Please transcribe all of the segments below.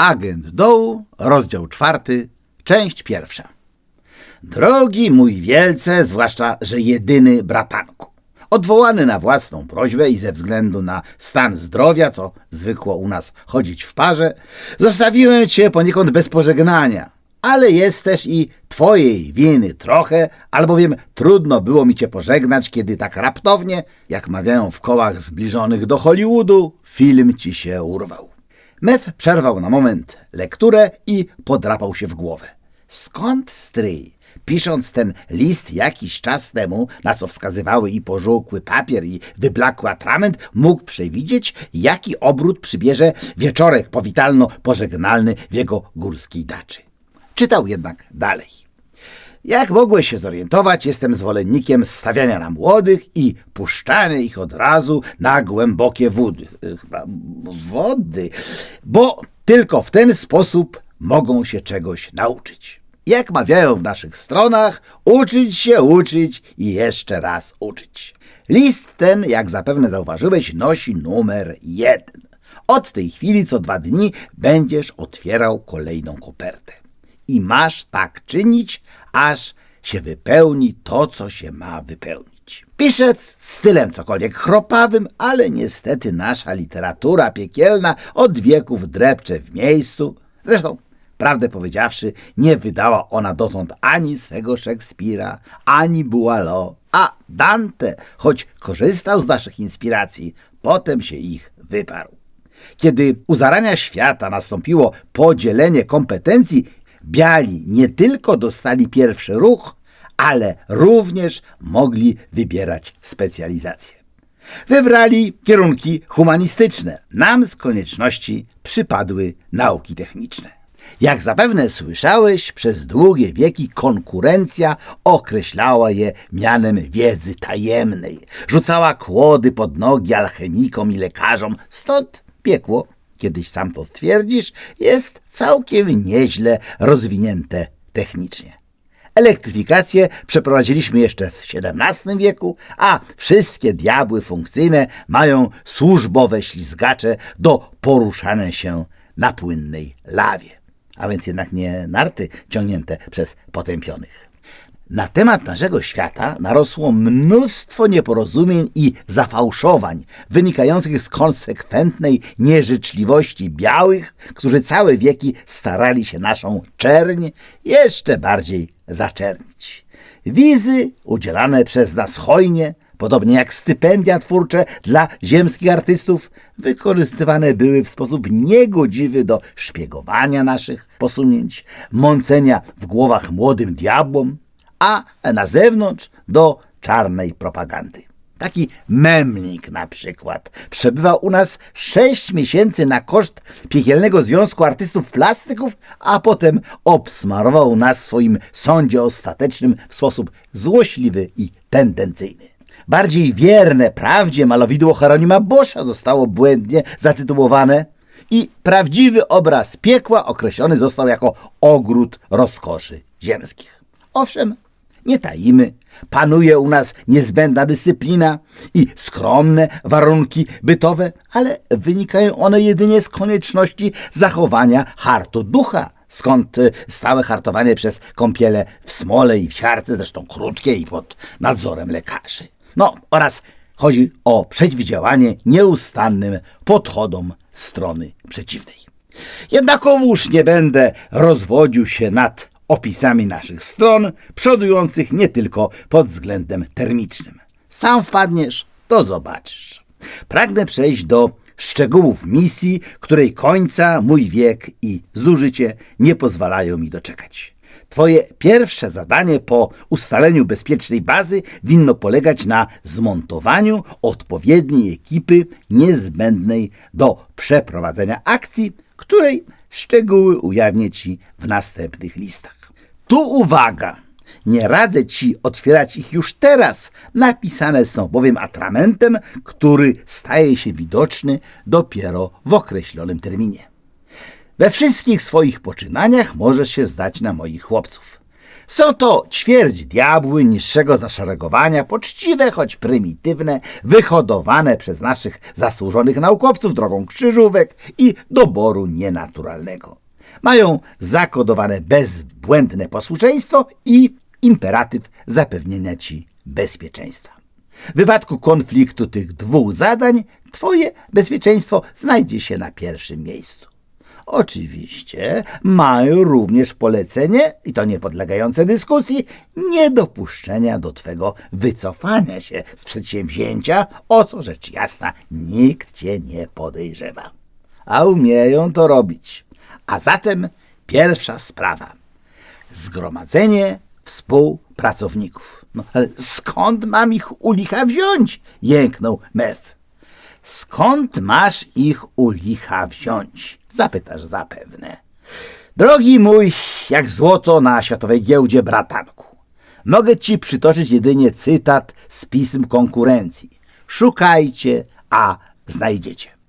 Agent Dołu, rozdział czwarty, część pierwsza. Drogi mój wielce, zwłaszcza, że jedyny bratanku. Odwołany na własną prośbę i ze względu na stan zdrowia, co zwykło u nas chodzić w parze, zostawiłem cię poniekąd bez pożegnania. Ale jest też i twojej winy trochę, albowiem trudno było mi cię pożegnać, kiedy tak raptownie, jak mawiają w kołach zbliżonych do Hollywoodu, film ci się urwał. Meth przerwał na moment lekturę i podrapał się w głowę. Skąd stryj? Pisząc ten list jakiś czas temu, na co wskazywały i pożółkły papier i wyblakły atrament, mógł przewidzieć, jaki obrót przybierze wieczorek powitalno-pożegnalny w jego górskiej daczy. Czytał jednak dalej. Jak mogłeś się zorientować, jestem zwolennikiem stawiania na młodych i puszczania ich od razu na głębokie wody. e, Chyba wody, bo tylko w ten sposób mogą się czegoś nauczyć. Jak mawiają w naszych stronach, uczyć się, uczyć i jeszcze raz uczyć. List ten, jak zapewne zauważyłeś, nosi numer jeden. Od tej chwili co dwa dni będziesz otwierał kolejną kopertę i masz tak czynić, aż się wypełni to, co się ma wypełnić. Piszę z stylem cokolwiek chropawym, ale niestety nasza literatura piekielna od wieków drepcze w miejscu. Zresztą, prawdę powiedziawszy, nie wydała ona dotąd ani swego Szekspira, ani Boileau, a Dante, choć korzystał z naszych inspiracji, potem się ich wyparł. Kiedy u zarania świata nastąpiło podzielenie kompetencji, biali nie tylko dostali pierwszy ruch, ale również mogli wybierać specjalizację. Wybrali kierunki humanistyczne. Nam z konieczności przypadły nauki techniczne. Jak zapewne słyszałeś, przez długie wieki konkurencja określała je mianem wiedzy tajemnej. Rzucała kłody pod nogi alchemikom i lekarzom, stąd piekło, kiedyś sam to stwierdzisz, jest całkiem nieźle rozwinięte technicznie. Elektryfikację przeprowadziliśmy jeszcze w XVII wieku, a wszystkie diabły funkcyjne mają służbowe ślizgacze do poruszania się na płynnej lawie. A więc jednak nie narty ciągnięte przez potępionych. Na temat naszego świata narosło mnóstwo nieporozumień i zafałszowań wynikających z konsekwentnej nieżyczliwości białych, którzy całe wieki starali się naszą czerń jeszcze bardziej zaczernić. Wizy udzielane przez nas hojnie, podobnie jak stypendia twórcze dla ziemskich artystów, wykorzystywane były w sposób niegodziwy do szpiegowania naszych posunięć, mącenia w głowach młodym diabłom, a na zewnątrz do czarnej propagandy. Taki memnik na przykład przebywał u nas sześć miesięcy na koszt piekielnego Związku Artystów Plastyków, a potem obsmarował nas w swoim sądzie ostatecznym w sposób złośliwy i tendencyjny. Bardziej wierne prawdzie malowidło Hieronima Boscha zostało błędnie zatytułowane i prawdziwy obraz piekła określony został jako ogród rozkoszy ziemskich. Owszem, nie tajimy, panuje u nas niezbędna dyscyplina i skromne warunki bytowe, ale wynikają one jedynie z konieczności zachowania hartu ducha, skąd y, stałe hartowanie przez kąpiele w smole i w siarce, zresztą krótkie i pod nadzorem lekarzy. No oraz chodzi o przeciwdziałanie nieustannym podchodom strony przeciwnej. Jednakowoż nie będę rozwodził się nad opisami naszych stron, przodujących nie tylko pod względem termicznym. Sam wpadniesz, to zobaczysz. Pragnę przejść do szczegółów misji, której końca mój wiek i zużycie nie pozwalają mi doczekać. Twoje pierwsze zadanie po ustaleniu bezpiecznej bazy winno polegać na zmontowaniu odpowiedniej ekipy niezbędnej do przeprowadzenia akcji, której szczegóły ujawnię Ci w następnych listach. Tu uwaga! Nie radzę Ci otwierać ich już teraz. Napisane są bowiem atramentem, który staje się widoczny dopiero w określonym terminie. We wszystkich swoich poczynaniach możesz się zdać na moich chłopców. Są to ćwierć diabły niższego zaszeregowania, poczciwe, choć prymitywne, wyhodowane przez naszych zasłużonych naukowców drogą krzyżówek i doboru nienaturalnego. Mają zakodowane bezbłędne posłuszeństwo i imperatyw zapewnienia ci bezpieczeństwa. W wypadku konfliktu tych dwóch zadań, twoje bezpieczeństwo znajdzie się na pierwszym miejscu. Oczywiście mają również polecenie, i to niepodlegające dyskusji, niedopuszczenia do twego wycofania się z przedsięwzięcia, o co rzecz jasna nikt cię nie podejrzewa. A umieją to robić. A zatem pierwsza sprawa. Zgromadzenie współpracowników. No ale skąd mam ich u licha wziąć? Jęknął Mef. Skąd masz ich u licha wziąć? Zapytasz zapewne. Drogi mój, jak złoto na światowej giełdzie bratanku. Mogę ci przytoczyć jedynie cytat z pism konkurencji. Szukajcie, a znajdziecie.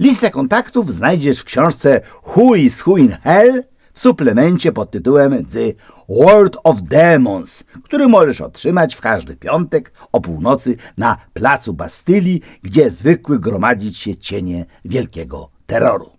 Listę kontaktów znajdziesz w książce Who is Who in Hell w suplemencie pod tytułem The World of Demons, który możesz otrzymać w każdy piątek o północy na placu Bastylii, gdzie zwykły gromadzić się cienie wielkiego terroru.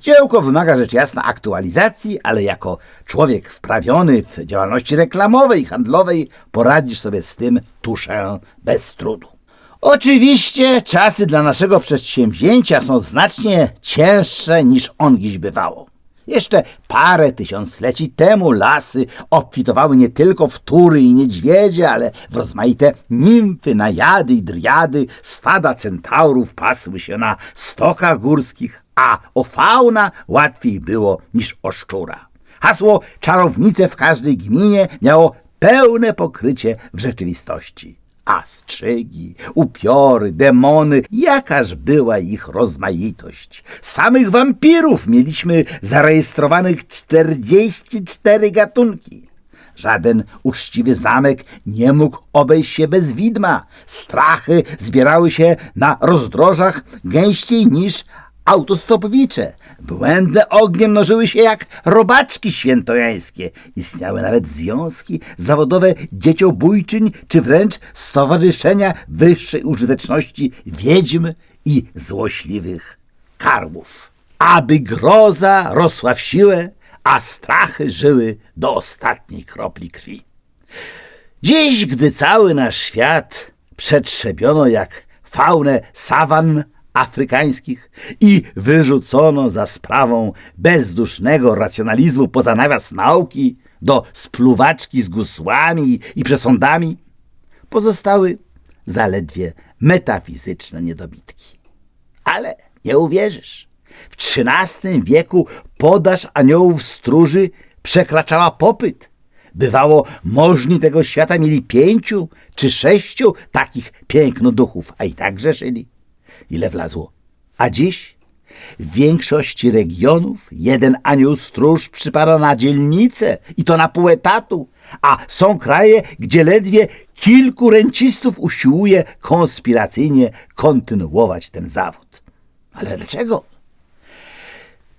Dziełko wymaga rzecz jasna aktualizacji, ale jako człowiek wprawiony w działalności reklamowej i handlowej poradzisz sobie z tym tuszę bez trudu. Oczywiście czasy dla naszego przedsięwzięcia są znacznie cięższe niż ongiś bywało. Jeszcze parę tysiącleci temu lasy obfitowały nie tylko w tury i niedźwiedzie, ale w rozmaite nimfy, najady i driady, stada centaurów pasły się na stokach górskich, a o fauna łatwiej było niż o szczura. Hasło czarownice w każdej gminie miało pełne pokrycie w rzeczywistości. A strzygi, upiory, demony, jakaż była ich rozmaitość. Samych wampirów mieliśmy zarejestrowanych 44 gatunki. Żaden uczciwy zamek nie mógł obejść się bez widma. Strachy zbierały się na rozdrożach gęściej niż autostopowicze. Błędne ognie mnożyły się jak robaczki świętojańskie. Istniały nawet związki zawodowe dzieciobójczyń, czy wręcz stowarzyszenia wyższej użyteczności wiedźm i złośliwych karłów. Aby groza rosła w siłę, a strachy żyły do ostatniej kropli krwi. Dziś, gdy cały nasz świat przetrzebiono jak faunę sawan afrykańskich i wyrzucono za sprawą bezdusznego racjonalizmu poza nawias nauki do spluwaczki z gusłami i przesądami, pozostały zaledwie metafizyczne niedobitki. Ale nie uwierzysz. W XIII wieku podaż aniołów stróży przekraczała popyt. Bywało, możni tego świata mieli pięciu czy sześciu takich pięknoduchów, a i tak grzeszyli. Ile wlazło? A dziś? W większości regionów jeden anioł stróż przypada na dzielnicę i to na pół etatu, a są kraje, gdzie ledwie kilku rencistów usiłuje konspiracyjnie kontynuować ten zawód. Ale dlaczego?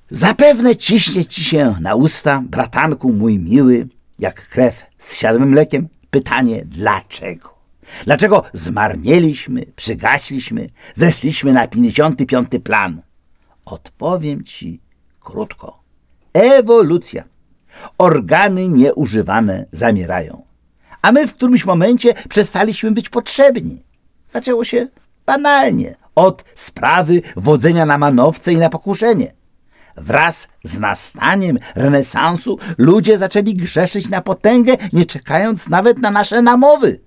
Zapewne ciśnie ci się na usta, bratanku mój miły, jak krew z siadłym mlekiem, pytanie dlaczego? Dlaczego zmarnieliśmy, przygaśliśmy, zeszliśmy na 55 plan? Odpowiem ci krótko. Ewolucja. Organy nieużywane zamierają. A my w którymś momencie przestaliśmy być potrzebni. Zaczęło się banalnie od sprawy wodzenia na manowce i na pokuszenie. Wraz z nastaniem renesansu ludzie zaczęli grzeszyć na potęgę, nie czekając nawet na nasze namowy.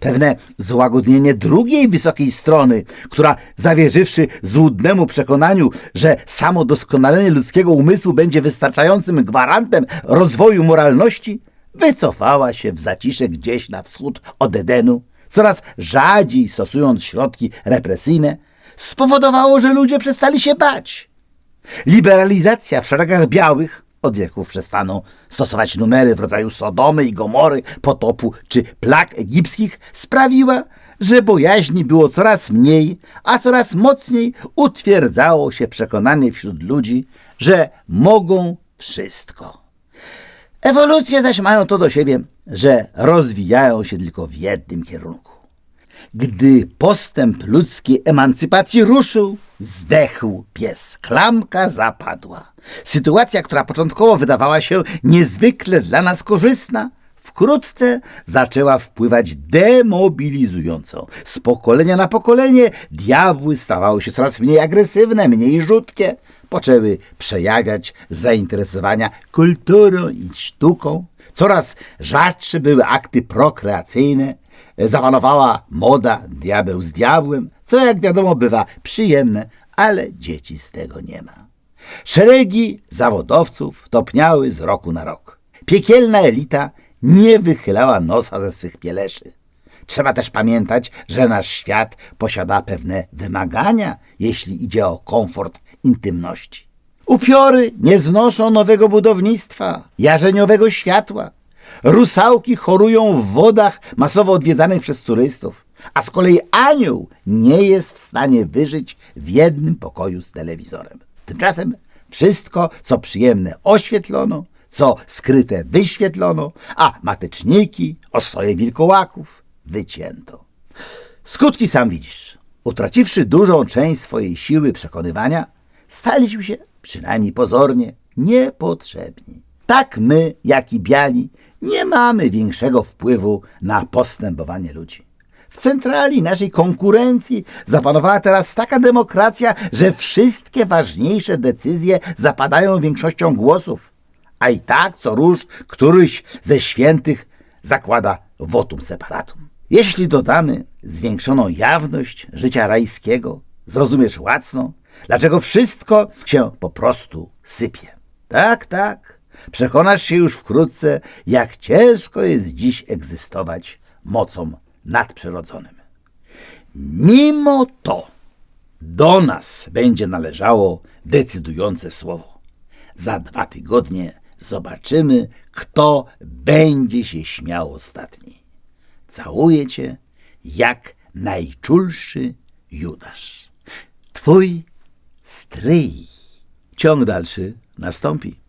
Pewne złagodnienie drugiej wysokiej strony, która zawierzywszy złudnemu przekonaniu, że samo doskonalenie ludzkiego umysłu będzie wystarczającym gwarantem rozwoju moralności, wycofała się w zacisze gdzieś na wschód od Edenu, coraz rzadziej stosując środki represyjne, spowodowało, że ludzie przestali się bać. Liberalizacja w szeregach białych od wieków przestaną stosować numery w rodzaju Sodomy i Gomory, potopu czy plag egipskich, sprawiła, że bojaźni było coraz mniej, a coraz mocniej utwierdzało się przekonanie wśród ludzi, że mogą wszystko. Ewolucje zaś mają to do siebie, że rozwijają się tylko w jednym kierunku. Gdy postęp ludzkiej emancypacji ruszył, zdechł pies. Klamka zapadła. Sytuacja, która początkowo wydawała się niezwykle dla nas korzystna, wkrótce zaczęła wpływać demobilizująco. Z pokolenia na pokolenie diabły stawały się coraz mniej agresywne, mniej rzutkie. Poczęły przejawiać zainteresowania kulturą i sztuką. Coraz rzadsze były akty prokreacyjne. Zapanowała moda diabeł z diabłem, co jak wiadomo bywa przyjemne, ale dzieci z tego nie ma. Szeregi zawodowców topniały z roku na rok. Piekielna elita nie wychylała nosa ze swych pieleszy. Trzeba też pamiętać, że nasz świat posiada pewne wymagania, jeśli idzie o komfort intymności. Upiory nie znoszą nowego budownictwa, jarzeniowego światła. Rusałki chorują w wodach masowo odwiedzanych przez turystów, a z kolei anioł nie jest w stanie wyżyć w jednym pokoju z telewizorem. Tymczasem wszystko, co przyjemne, oświetlono, co skryte, wyświetlono, a mateczniki, ostoje wilkołaków wycięto. Skutki sam widzisz. Utraciwszy dużą część swojej siły przekonywania, staliśmy się, przynajmniej pozornie, niepotrzebni. Tak my, jak i biali, nie mamy większego wpływu na postępowanie ludzi. W centrali naszej konkurencji zapanowała teraz taka demokracja, że wszystkie ważniejsze decyzje zapadają większością głosów. A i tak co róż któryś ze świętych zakłada votum separatum. Jeśli dodamy zwiększoną jawność życia rajskiego, zrozumiesz łacno, dlaczego wszystko się po prostu sypie. Tak, tak. Przekonasz się już wkrótce, jak ciężko jest dziś egzystować mocą nadprzyrodzonym. Mimo to do nas będzie należało decydujące słowo. Za dwa tygodnie zobaczymy, kto będzie się śmiał ostatni. Całuję cię jak najczulszy Judasz. Twój stryj. Ciąg dalszy nastąpi.